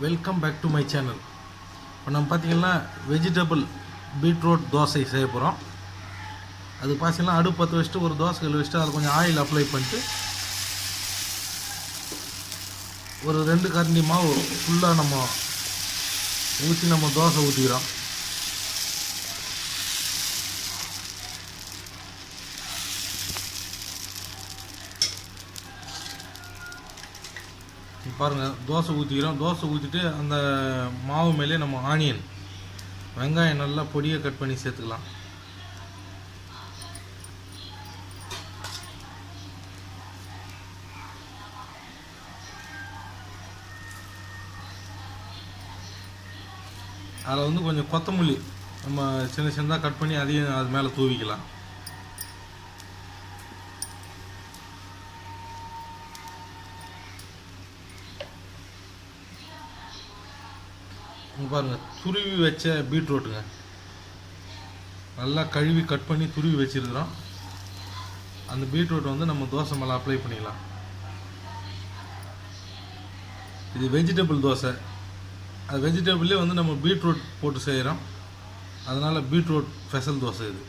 Welcome back to my channel இப்போ நம்ம பார்த்தீங்கன்னா வெஜிடபிள் பீட்ரூட் தோசை செய்ய போகிறோம் அது பார்த்தீங்கன்னா அடுப்பு பற்ற வச்சுட்டு ஒரு தோசை கல் வச்சுட்டு அதில் கொஞ்சம் ஆயில் அப்ளை பண்ணிட்டு ஒரு ரெண்டு கரண்டி மாவு ஃபுல்லாக நம்ம ஊற்றி நம்ம தோசை ஊற்றிக்கிறோம் பாருங்கள் பாருங்க தோசை ஊற்றிக்கிறோம் தோசை ஊற்றிட்டு அந்த மாவு மேலே நம்ம ஆனியன். வெங்காயம் நல்லா பொடியை கட் பண்ணி சேர்த்துக்கலாம். அதில் வந்து கொஞ்சம் கொத்தமல்லி நம்ம சின்ன சின்னதாக கட் பண்ணி அதையும் அது மேலே தூவிக்கலாம். பாருங்கள் துருவி வச்ச பீட்ரூட்டுங்க. நல்லா கழுவி கட் பண்ணி துருவி வச்சிருக்கிறோம். அந்த பீட்ரூட் வந்து நம்ம தோசை மேலே அப்ளை பண்ணிக்கலாம். இது வெஜிடபிள் தோசை. அது வெஜிடபிள்லேயே வந்து நம்ம பீட்ரூட் போட்டு செய்கிறோம் அதனால் பீட்ரூட் ஸ்பெஷல் தோசை இது.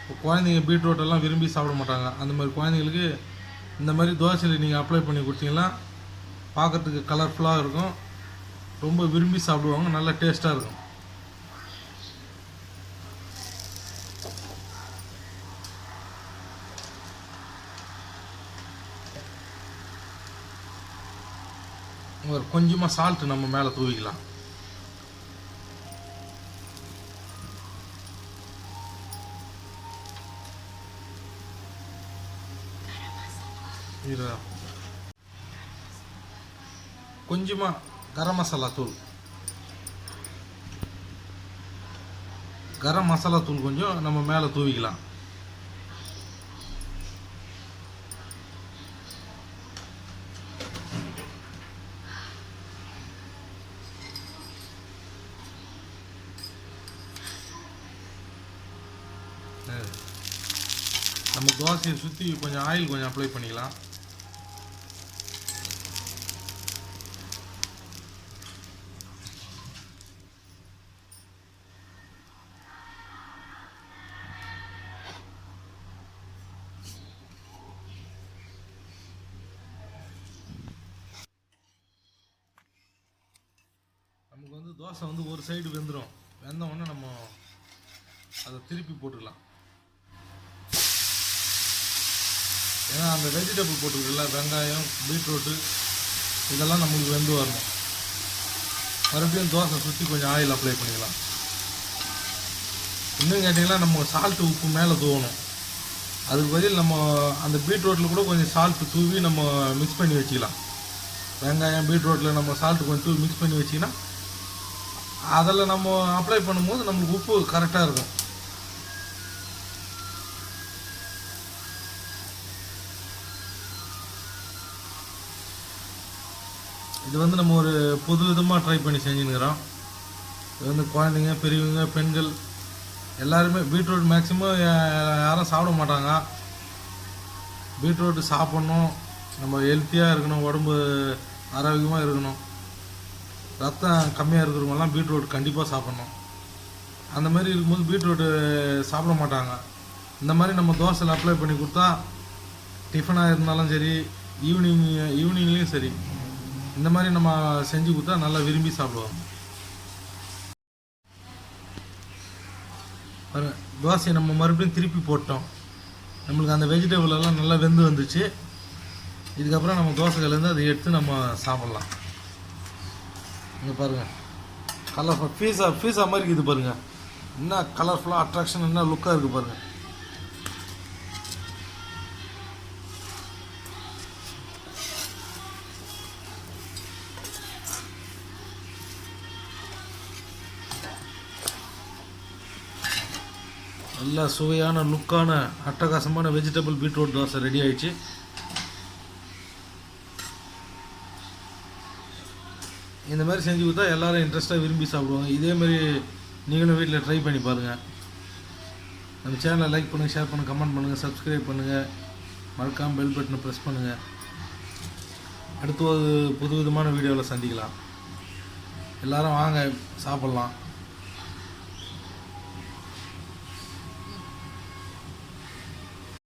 இப்போ குழந்தைங்க பீட்ரூட்டெல்லாம் விரும்பி சாப்பிட மாட்டாங்க. அந்த மாதிரி குழந்தைங்களுக்கு இந்த மாதிரி தோசையில் நீங்கள் அப்ளை பண்ணி கொடுத்தீங்கன்னா பார்க்கறதுக்கு கலர்ஃபுல்லாக இருக்கும். ரொம்ப விரும்பி சாப்பிடுவாங்க. நல்ல டேஸ்ட்டாக இருக்கும். ஒரு கொஞ்சமாக சால்ட்டு நம்ம மேலே தூவிக்கலாம். இது கொஞ்சமாக கரம் மசாலா தூள். கரம் மசாலா தூள் கொஞ்சம் நம்ம மேலே தூவிக்கலாம். நம்ம தோசையை சுற்றி கொஞ்சம் ஆயில் கொஞ்சம் அப்ளை பண்ணிக்கலாம் நமக்கு வந்து தோசை வந்து ஒரு சைடு வெந்துடும் வெந்த உடனே நம்ம அதை திருப்பி போட்டுக்கலாம். ஏன்னா அந்த வெஜிடபிள் போட்டுருக்குல்ல வெங்காயம் பீட்ரூட்டு இதெல்லாம் நம்மளுக்கு வெந்து வரணும். மறுபடியும் தோசை சுற்றி கொஞ்சம் ஆயில் அப்ளை பண்ணிக்கலாம். இன்னும் கேட்டிங்கன்னா நம்ம சால்ட்டு உப்பு மேலே தூவணும். அதுக்கு பதில் நம்ம அந்த பீட்ரூட்டில் கூட கொஞ்சம் சால்ட்டு தூவி நம்ம மிக்ஸ் பண்ணி வச்சுக்கலாம். வெங்காயம் பீட்ரூட்டில் நம்ம சால்ட்டு கொஞ்சம் தூவி மிக்ஸ் பண்ணி வச்சிங்கன்னா அதில் நம்ம அப்ளை பண்ணும்போது நம்மளுக்கு உப்பு கரெக்டாக இருக்கும். இது வந்து நம்ம ஒரு புது விதமாக ட்ரை பண்ணி செஞ்சுன்னுக்கிறோம். இது வந்து குழந்தைங்க பெரியவங்க பெண்கள் எல்லாருமே பீட்ரூட் மேக்ஸிமம் யாரும் சாப்பிட மாட்டாங்க. பீட்ரூட் சாப்பிட்ணும். நம்ம ஹெல்த்தியாக இருக்கணும் உடம்பு ஆரோக்கியமாக இருக்கணும். ரத்தம் கம்மியாக இருக்கிறவங்கலாம் பீட்ரூட் கண்டிப்பாக சாப்பிட்ணும். அந்த மாதிரி இருக்கும்போது பீட்ரூட்டு சாப்பிட மாட்டாங்க. இந்த மாதிரி நம்ம தோசையில் அப்ளை பண்ணி கொடுத்தா டிஃபனாக இருந்தாலும் சரி ஈவினிங் ஈவினிங்லேயும் சரி இந்த மாதிரி நம்ம செஞ்சு கொடுத்தா நல்லா விரும்பி சாப்பிடுவோம் தோசையை நம்ம மறுபடியும் திருப்பி போட்டோம். நம்மளுக்கு அந்த வெஜிடபிள் எல்லாம் நல்லா வெந்து வந்துச்சு. இதுக்கப்புறம் நம்ம தோசைகள்லேருந்து அதை எடுத்து நம்ம சாப்பிட்லாம். இங்கே பாருங்கள் கலர்ஃபுல் பீஸா பீஸா மாதிரி இருக்குது பாருங்கள் என்ன கலர்ஃபுல்லாக அட்ராக்ஷன் என்ன லுக்காக இருக்குது பாருங்கள் நல்ல சுவையான லுக்கான அட்டகாசமான வெஜிடபிள் பீட்ரூட் தோசை ரெடி ஆயிடுச்சு. இந்த மாதிரி செஞ்சு கொடுத்தா எல்லாரும் இன்ட்ரெஸ்ட்டாக விரும்பி சாப்பிடுவாங்க. இதே மாதிரி நீங்களும் வீட்டில் ட்ரை பண்ணி பாருங்கள் நம்ம சேனலை லைக் பண்ணுங்கள் ஷேர் பண்ணுங்கள் கமெண்ட் பண்ணுங்கள் சப்ஸ்கிரைப் பண்ணுங்கள் மறக்காமல் பெல் பட்டனை ப்ரெஸ் பண்ணுங்கள் அடுத்து ஒரு புது விதமான வீடியோவில் சந்திக்கலாம். எல்லாரும் வாங்க சாப்பிட்லாம்.